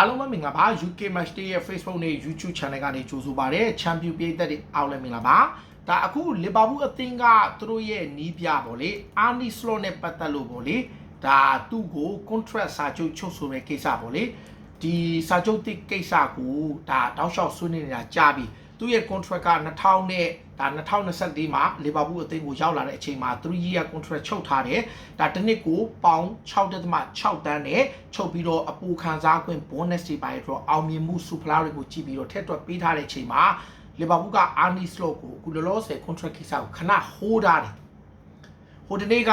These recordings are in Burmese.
အားလုံးပဲမင်္ဂလာပါ UK Match Day ရဲ့ Facebook နဲ့ YouTube Channel ကနေကြိုဆိုပါရစေချန်ပီယံပြည်သက်တွေအားလုံးမင်္ဂလာပါဒါအခုလီဗာပူးအသင်းကသူတို့ရဲ့နီးပြပေါ့လေအာနီစလော့နဲ့ပတ်သက်လို့ပေါ့လေဒါသူ့ကို contract စာချုပ်ချုပ်ဆိုတဲ့ကိစ္စပေါ့လေဒီစာချုပ်တိကိစ္စကိုဒါတောက်လျှောက်ဆွေးနွေးနေတာကြာပြီ သူ့ရဲ့ contract က2000နဲ့ဒါ2024မှာလီဗာပူးအသင်းကိုရောက်လာတဲ့အချိန်မှာ3 year contract ချုပ်ထားတယ်ဒါတစ်နှစ်ကိုပေါင်6.6တန်းနဲ့ချုပ်ပြီးတော့အပူခံစားခွင့် bonus တွေပါရတော့အောင်မြင်မှု super တွေကိုကြည့်ပြီးတော့ထက်တွက်ပေးထားတဲ့အချိန်မှာလီဗာပူးကအာနီစလော့ကိုအခုလောလောဆယ် contract ကိစ္စကိုခဏ hold ထားတယ်ဟိုဒီနေ့က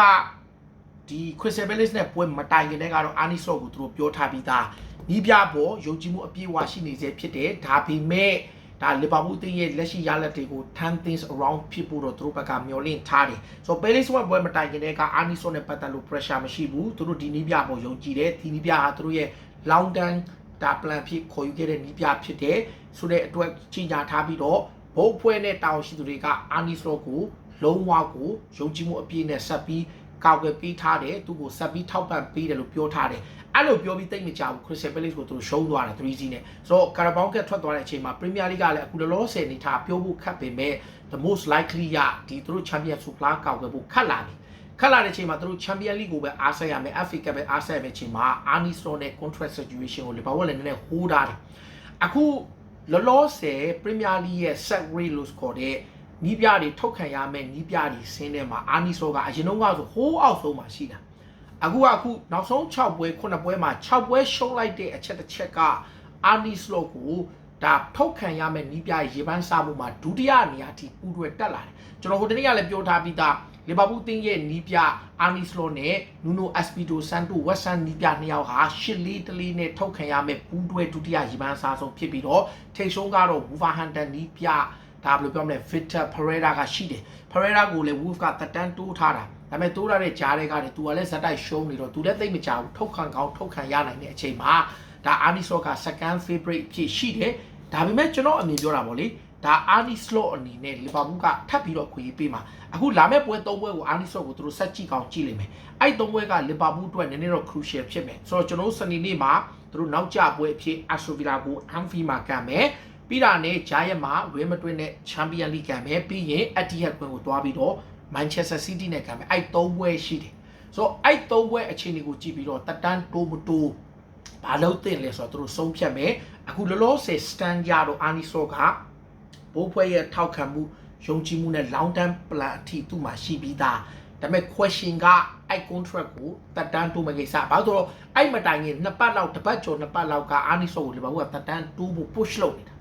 ဒီ Crystal Palace နဲ့ပွဲမတိုင်ခင်တည်းကတော့အာနီစလော့ကိုသူတို့ပြောထားပြီးသားနီးပြပေါ်ယုံကြည်မှုအပြည့်အဝရှိနေစေဖြစ်တယ်ဒါပေမဲ့ ဒါလီဗာပူးတင်းရဲ့လက်ရှိရလဒ်တွေကို turn things around ဖြစ်ဖို့တော့သူတို့ဘက်ကမျှော်လင့်ထားတယ်ဆိုတော့ Palace ဘက်ပွဲမတိုင်ခင်တည်းကအာနီဆိုနဲ့ပတ်သက်လို့ pressure မရှိဘူးသူတို့ဒီနီးပြပေါ်ယုံကြည်တယ်ဒီနီးပြဟာသူတို့ရဲ့ long term ဒါ plan ဖြစ်ခေါ်ယူခဲ့တဲ့နီးပြဖြစ်တယ်ဆိုတဲ့အတွက်ကြီးညာထားပြီးတော့ဘုတ်ဖွဲနဲ့တာဝန်ရှိသူတွေကအာနီဆိုကိုလုံးဝကိုယုံကြည်မှုအပြည့်နဲ့ဆက်ပြီးကောက်ွယ်ပေးထားတယ်သူ့ကိုဆက်ပြီးထောက်ပံ့ပေးတယ်လို့ပြောထားတယ် အဲ့လိုပြောပြီးတိတ်မကြဘူး Crystal Palace ကိုသူတို့ရှုံးသွားတယ်3-0နဲ့ဆိုတော့ Carabao Cup ထွက်သွားတဲ့အချိန်မှာ Premier League ကလည်းအခုလောလောဆယ်နေထားပြောဖို့ခက်ပေမဲ့ the most likely ရဒီသူတို့ Champions Super ကောက်ွယ်ဖို့ခက်လာပြီခက်လာတဲ့အချိန်မှာသူတို့ Champions League ကိုပဲအားဆက်ရမယ် FA Cup ပဲအားဆက်ရမယ်အချိန်မှာ Arne Slot နဲ့ contract situation ကို Liverpool လည်းနည်းနည်းဟိုးထားတယ်အခုလောလောဆယ် Premier League ရဲ့ set rate လို့ခေါ်တဲ့နီးပြတွေထုတ်ခံရမယ်နီးပြတွေဆင်းထဲမှာ Arne Slot ကအရင်တော့ကဆိုဟိုးအောက်ဆုံးမှာရှိတာ အခုကအခုနောက်ဆုံး6ပွဲ9ပွဲမှာ6ပွဲရှုံးလိုက်တဲ့အချက်တစ်ချက်က Arne Slot ကိုဒါထုတ်ခံရမယ်နီးပြရေပန်းစားမှုမှာဒုတိယနေရာထိပူးတွဲတက်လာတယ်ကျွန်တော်ဟိုတနေ့ကလည်းပြောထားပြီးသားလီဗာပူးတင်းရဲ့နီးပြအာနီစလောနဲ့နူနိုအက်စပီတိုဆန်တိုဝက်ဆန်နီးပြနှစ်ယောက်ဟာရှစ်လေးတလေးနဲ့ထုတ်ခံရမယ်ပူးတွဲဒုတိယရေပန်းစားဆုံးဖြစ်ပြီးတော့ထိတ်ဆုံးကတော့ဝူဖာဟန်တန်နီးပြ ဒါဘယ်လိုပြောမလဲ Victor Pereira ကရှိတယ် Pereira ကိုလည်း Wolf ကတက်တန်းတိုးထားတာဒါပေမဲ့တိုးရတဲ့ကြားတွေကလည်းသူကလည်းဇက်တိုက်ရှုံးနေတော့သူလည်းသိမကြဘူးထုတ်ခံကောင်းထုတ်ခံရနိုင်တဲ့အချိန်မှာဒါအာနီဆော့က second favorite ဖြစ်ရှိတယ်ဒါပေမဲ့ကျွန်တော်အမြင်ပြောတာပေါ့လေဒါအာနီစလော့အနေနဲ့လီဗာပူးကထပ်ပြီးတော့ခွေပေးမှာအခုလာမယ့်ပွဲ၃ပွဲကိုအာနီစလော့ကိုသူတို့ဆက်ကြည့်ကောင်းကြည့်လိမ့်မယ်အဲ့၃ပွဲကလီဗာပူးအတွက်နည်းနည်းတော့ crucial ဖြစ်မယ်ဆိုတော့ကျွန်တော်တို့စနေနေ့မှာသူတို့နောက်ကျပွဲအဖြစ်အာဆိုဗီလာကိုအန်ဖီမှာကံမယ် ပြီးတာနဲ့ဂျာယက်မှာဝဲမတွင်းနဲ့ချန်ပီယံလိကံမယ်ပြီးရင်အက်တီဟက်ကွင်းကိုတွားပြီးတော့မန်ချက်စတာစီးတီးနဲ့ကံမယ်အဲ့၃ပွဲရှိတယ်ဆိုတော့အဲ့၃ပွဲအခြေအနေကိုကြည့်ပြီးတော့တက်တန်းတိုးမတိုးဘာလို့တင်လဲဆိုတော့သူတို့ဆုံးဖြတ်မယ်အခုလောလောဆယ် stand ရတော့အာနီဆော့ကဘိုးဖွဲ့ရဲ့ထောက်ခံမှုယုံကြည်မှုနဲ့ long term plan အထိသူ့မှာရှိပြီးသားဒါပေမဲ့ question ကအဲ့ contract ကိုတက်တန်းတိုးမယ်ကိစ္စဘာလို့ဆိုတော့အဲ့မတိုင်ခင်နှစ်ပတ်လောက်တစ်ပတ်ကျော်နှစ်ပတ်လောက်ကအာနီဆော့ကိုလေဘာဘူးကတက်တန်းတိုးဖို့ push လုပ်နေတာ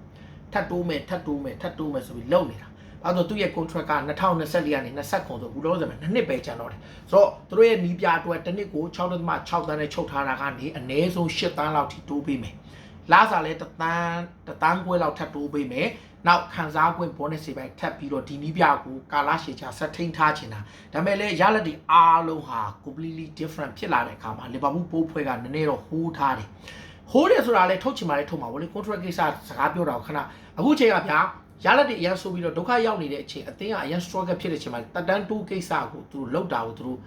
ထပ်တိုးမယ်ထပ်တိုးမယ်ထပ်တိုးမယ်ဆိုပြီးလုပ်နေတာအဲ့တော့သူ့ရဲ့ contract က2024ကနေ20ခုဆိုအခုလောဆယ်မှာနှစ်နှစ်ပဲကျန်တော့တယ်ဆိုတော့သူတို့ရဲ့နီးပြအတွက်တစ်နှစ်ကို6.6တန်းနဲ့ချုပ်ထားတာကနေအနည်းဆုံး8တန်းလောက်ထိတိုးပေးမယ်လာစားလဲတသန်းတသန်းခွဲလောက်ထပ်တိုးပေးမယ်နောက်ခံစား권ဘောနစ်စီပိုင်းထပ်ပြီးတော့ဒီနီးပြကိုကာလာရှည်ချဆက်ထိန်ထားချင်တာဒါပေမဲ့လည်းရလက်ဒီအားလုံးဟာ completely different ဖြစ်လာတဲ့အခါမှာလီဗာပူးပိုးဖွဲကနည်းနည်းတော့ဟိုးထားတယ် ဟိုးတယ်ဆိုတာလည်းထုတ်ချင်ပါလေထုတ်မှာဗောလေ contract ကိစ္စစကားပြောတာကိုခဏအခုချိန်ကဗျာရလက်တွေအရင်ဆိုပြီးတော့ဒုက္ခရောက်နေတဲ့အချိန်အသင်းကအရင် struggle ဖြစ်တဲ့အချိန်မှာတက်တန်းတူးကိစ္စကိုသူတို့လောက်တာကိုသူတို့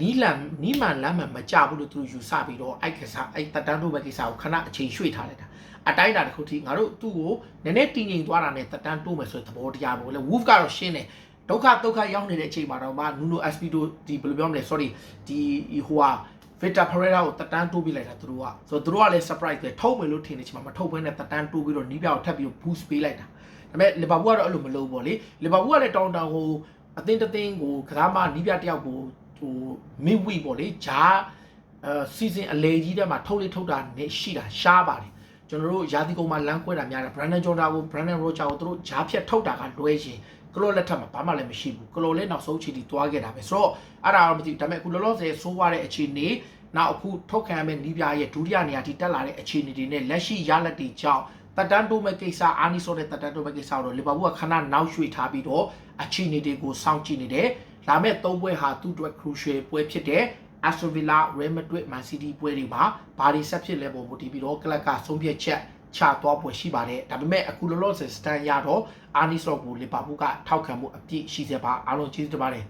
နီးလန်နီးမှန်လမ်းမှန်မကြဘူးလို့သူတို့ယူဆပြီးတော့အဲ့ကိစ္စအဲ့တက်တန်းတူးပဲကိစ္စကိုခဏအချိန်ရွှေ့ထားလိုက်တာအတိုင်းတာတစ်ခုထိငါတို့သူ့ကိုနည်းနည်းတည်ငြိမ်သွားတာနဲ့တက်တန်းတိုးမယ်ဆိုတဲ့သဘောတရားပေါ့လေ Wolf ကတော့ရှင်းတယ်ဒုက္ခဒုက္ခရောက်နေတဲ့အချိန်မှာတော့မှနူနို Espito ဒီဘယ်လိုပြောမလဲ sorry ဒီဟိုဟာ Victor Pereira ကိုတက်တန်းတိုးပြလိုက်တာသူတို့ကဆိုတော့သူတို့ကလည်း surprise ပဲထုတ်မယ်လို့ထင်နေချင်မှာမထုတ်ဘဲနဲ့တက်တန်းတိုးပြီးတော့နီးပြကိုထပ်ပြီး boost ပေးလိုက်တာဒါပေမဲ့လီဗာပူးကတော့အဲ့လိုမလုပ်ဘူးလေလီဗာပူးကလည်းတောင်းတောင်းဟိုအသင်းတသင်းကိုကစားမနီးပြတယောက်ကိုဟို mid week ပေါ့လေဂျာအဲ season အလေကြီးထဲမှာထုတ်လေးထုတ်တာနေရှိတာရှားပါတယ်ကျွန်တော်တို့ရာသီကုန်မှာလမ်းခွဲတာများတယ် Brandon Jordan ကို Brandon Roger ကိုသူတို့ဂျားဖြတ်ထုတ်တာကလွဲရင် ကလောလက်ထက်မှာဘာမှလည်းမရှိဘူးကလောလည်းနောက်ဆုံးချီတီသွားခဲ့တာပဲဆိုတော့အဲ့ဒါတော့မသိဘူးဒါပေမဲ့အခုလောလောဆယ်ဆိုးရတဲ့အခြေအနေနောက်အခုထုတ်ခံရမယ့်နီးပြရဲ့ဒုတိယနေရာထိတက်လာတဲ့အခြေအနေတွေနဲ့လက်ရှိရလက်တွေကြောင့်တက်တန်းတိုးမဲ့ကိစ္စအာနီဆိုတဲ့တက်တန်းတိုးမဲ့ကိစ္စတော့လီဗာပူးကခဏနောက်ရွှေ့ထားပြီးတော့အခြေအနေတွေကိုစောင့်ကြည့်နေတယ်လာမယ့်၃ပွဲဟာသူ့အတွက် crucial ပွဲဖြစ်တဲ့ Aston Villa, Real Madrid, Man City ပွဲတွေမှာဘာတွေဆက်ဖြစ်လဲပုံမူတည်ပြီးတော့ကလပ်ကဆုံးဖြတ်ချက် ချသွားပွဲရှိပါတယ်ဒါပေမဲ့အခုလောလောဆယ် stand ရတော့အာနီဆိုကိုလီဗာပူးကထောက်ခံမှုအပြည့်ရှိစေပါအားလုံးကျေးဇူးတင်ပါတယ်